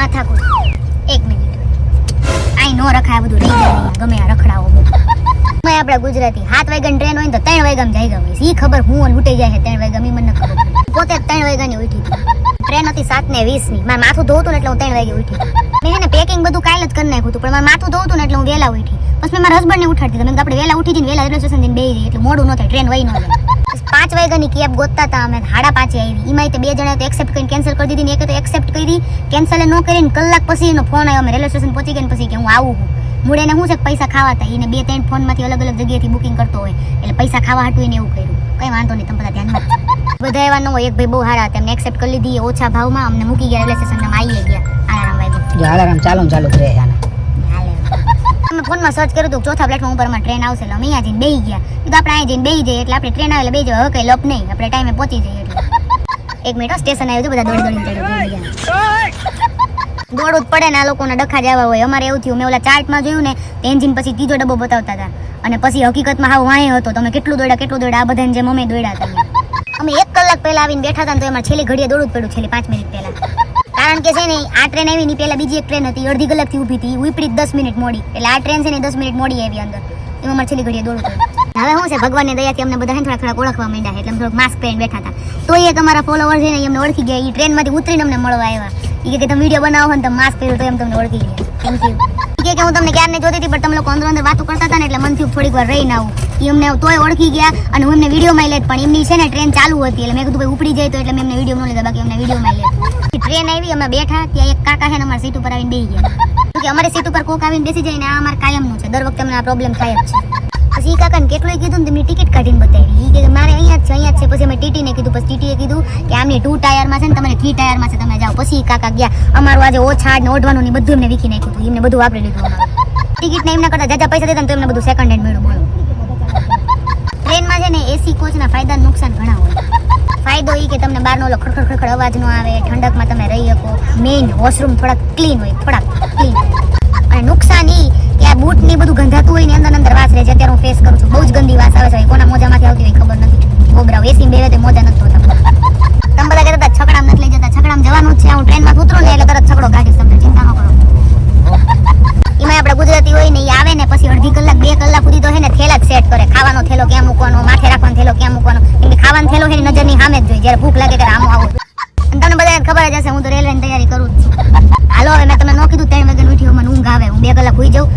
માથાકૂટ. એક મિનિટ. આઈ નો રખાય બધું રહી જાય ગમે આ રખડાવો મેં આપણા ગુજરાતી સાત વાગ્યાની ટ્રેન હોય તો ત્રણ વાગ્યામાં જાય ગમે. એ ખબર હું ઉઠી જાય છે ત્રણ વાગ્યા મને ખબર. પોતે ત્રણ વાગ્યાની ઉઠી ટ્રેન હતી સાત ને વીસની. મારે માથું ધોતું ને એટલે હું ત્રણ વાગે ઉઠી મેં છે ને પેકિંગ બધું કાલ જ કરી નાખ્યું પણ મારે માથું ધોતું ને એટલે હું વહેલા ઉઠી બસ મેં મારા હસબન્ડ ને ઉઠાડતી હતી. આપણે વહેલા ઉઠી જઈને વહેલા રેલવે સ્ટેશન જઈને બેસી એટલે મોડું ન થાય ટ્રેન વહી ન જાય. પાંચ વાગ્યાની કેબ ગોતતા હતા અમે સાડા પાંચે એમાં તે બે જણા તો એક્સેપ્ટ કરીને કેન્સલ કરી દીધી ને એક તો એક્સેપ્ટ કરી કેન્સલ ન કરીને કલાક પછી એનો ફોન આવ્યો. અમે રેલવે સ્ટેશન પહોંચી ગયા પછી કે હું આવું છું. મૂળ એને શું છે પૈસા ખાવા હતા? એને બે ત્રણ ફોનમાંથી અલગ અલગ જગ્યાએથી બુકિંગ કરતો હોય. એટલે પૈસા ખાવા હાટું એને એવું કર્યું. કઈ વાંધો નહીં તમે બધા ધ્યાનમાં બધા એવા ન હોય. એક ભાઈ બહુ સારા હતા. એમને એક્સેપ્ટ કરી લીધી. ઓછા ભાવમાં અમને મૂકી ગયા રેલવે સ્ટેશન આવી ગયા. આરામ ભાઈ આરામ ચાલો ચાલુ રહે અમે ફોનમાં સર્ચ કર્યું હતું ચોથા પ્લેટફોર્મ ઉપર અમારે ટ્રેન આવશે. એટલે અમે અહીંયા જઈને બેસી ગયા. તો આપણે અહીંયા જઈને બેસી જઈએ. એટલે આપણે ટ્રેન આવે એટલે બેસી જઈએ. હવે કઈ લપ નહીં. આપણે ટાઈમે પહોંચી જઈએ એટલે. એક મિનિટ સ્ટેશન આવ્યું બધા દોડી દોડીને ચડ્યા, દોડવું પડે ને આ લોકોના ડખા જવા હોય. અમારે એવું થયું મેં ઓલા ચાર્ટમાં જોયું ને એન્જિન પછી ત્રીજો ડબ્બો બતાવતા હતા. અને પછી હકીકતમાં હાવ વાંહે હતો. તમે કેટલું દોડ્યા કેટલું દોડ્યા આ બધાને જેમ અમે દોડ્યા હતા. અમે એક કલાક પહેલા આવીને બેઠા હતા તો એમાં છેલ્લી ઘડીએ દોડવું જ પડ્યું છેલ્લી પાંચ મિનિટ પહેલા. કારણ કે છે ને આ ટ્રેન આવી ની પહેલા બીજી એક ટ્રેન હતી અડધી કલાકથી ઊભી હતી ઉપડી દસ મિનિટ મોડી. એટલે આ ટ્રેન છે ને દસ મિનિટ મોડી આવી અંદર. એમાં છેલ્લી ઘડીએ દોડવું હવે શું છે? ભગવાનની દયાથી અમને બધા થોડા થોડા ઓળખવા માંડ્યા એટલે અમે થોડુંક માસ્ક પહેરીને બેઠા હતા. તો એ તમારા ફોલોવર છે ને એમને ઓળખી ગયા. એ ટ્રેનમાંથી ઉતરીને અમને મળવા આવ્યા. એ કે તમે વીડિયો બનાવો ને, તમે માસ્ક પહેર્યું તો એમ તમને ઓળખી ગયા. થેન્ક યુ કે હું તમને ક્યારે જોતી હતી, પણ તમે લોકો અંદર અંદર વાતો કરતા હતા ને, એટલે મનથી થોડીક વાર રહીને આવું. એ તોય ઓળખી ગયા અને હું એમને વિડીયોમાં લેત, પણ એમની છે ને, ટ્રેન ચાલુ હતી. એટલે મેં કીધું ઉપડી જાય તો. એટલે મેં એમને વીડિયો ન લીધા, બાકી અમને વિડીયોમાં લેત. ટ્રેન આવી, અમે બેઠા, ત્યાં એક કાકા છે ને, અમારી સીટ ઉપર આવીને બેસી ગયા. કે અમારી સીટ ઉપર કોક આવીને બેસી જાય ને, આ અમારે કાયમનું છે. દર વખતે અમને આ પ્રોબ્લેમ થાય જ છે. પછી ઈ કાકાને કેટલું કીધું ને તમે ટિકિટ કાઢીને બતાવી. ઈ કે મારે અહીંયા જ છે, અહીંયા જ છે. પછી અમે ટીટીને કીધું, પછી ટીટીએ કીધું કે આમને ટુ ટાયરમાં છે ને તમારે થ્રી ટાયરમાં છે, તમે જાઓ. પછી કાકા ગયા. અમારું આજે ઓછા ને ઓઢવાનું ને બધું એમને વીખી નાખ્યું હતું એમને બધું વાપરી લીધું ટિકિટ ટિકિટને એમના કરતા જાજા પૈસા દેતા ને તો એમને બધું સેકન્ડ હેન્ડ મળ્યું ટ્રેનમાં છે ને એસી કોચના ફાયદા નુકસાન ઘણા હોય. ફાયદો એ કે તમને બહારનો ઓલો ખડખડ ખડખડ અવાજ ન આવે, ઠંડકમાં તમે રહી શકો. મેઇન વોશરૂમ થોડાક ક્લીન હોય, થોડાક ક્લીન અને નુકસાન બૂટ ને બધું ગંધાતું હોય ને અંદર અંદર વાસ રહે છે અત્યારે હું ફેસ કરું છું. બહુ જ ગંદી વાસ આવે છે. કોના મોજામાંથી આવતી હોય ખબર નથી. ગોબરાઓ એસી બેવે તો મોજા નથી હોતા તમે બધા કહેતા છકડામ નથી લઈ જતા. છકડામ જવાનું જ છે. હું ટ્રેનમાં ઉતરું ને એટલે તરત છકડો કાઢીશ તમને ચિંતા ન કરો. એમાં આપણે ગુજરાતી હોય ને એ આવે ને, પછી અડધી કલાક, બે કલાક સુધી તો હે ને થેલા જ સેટ કરે. ખાવાનો થેલો ક્યાં મૂકવાનો, માથે રાખવાનો થેલો ક્યાં મૂકવાનો? કેમ કે ખાવાનો થેલો છે નજરની સામે જ જોઈએ જ્યારે ભૂખ લાગે ત્યારે આમ આવું. તમને બધાને ખબર જ હશે, હું તો રેલવેની તૈયારી કરું જ છું. હાલો હવે મેં તમે ન કીધું ત્રણ વાગે ઉઠ્યો, મને ઊંઘ આવે, હું બે કલાક ઉઈ જાઉં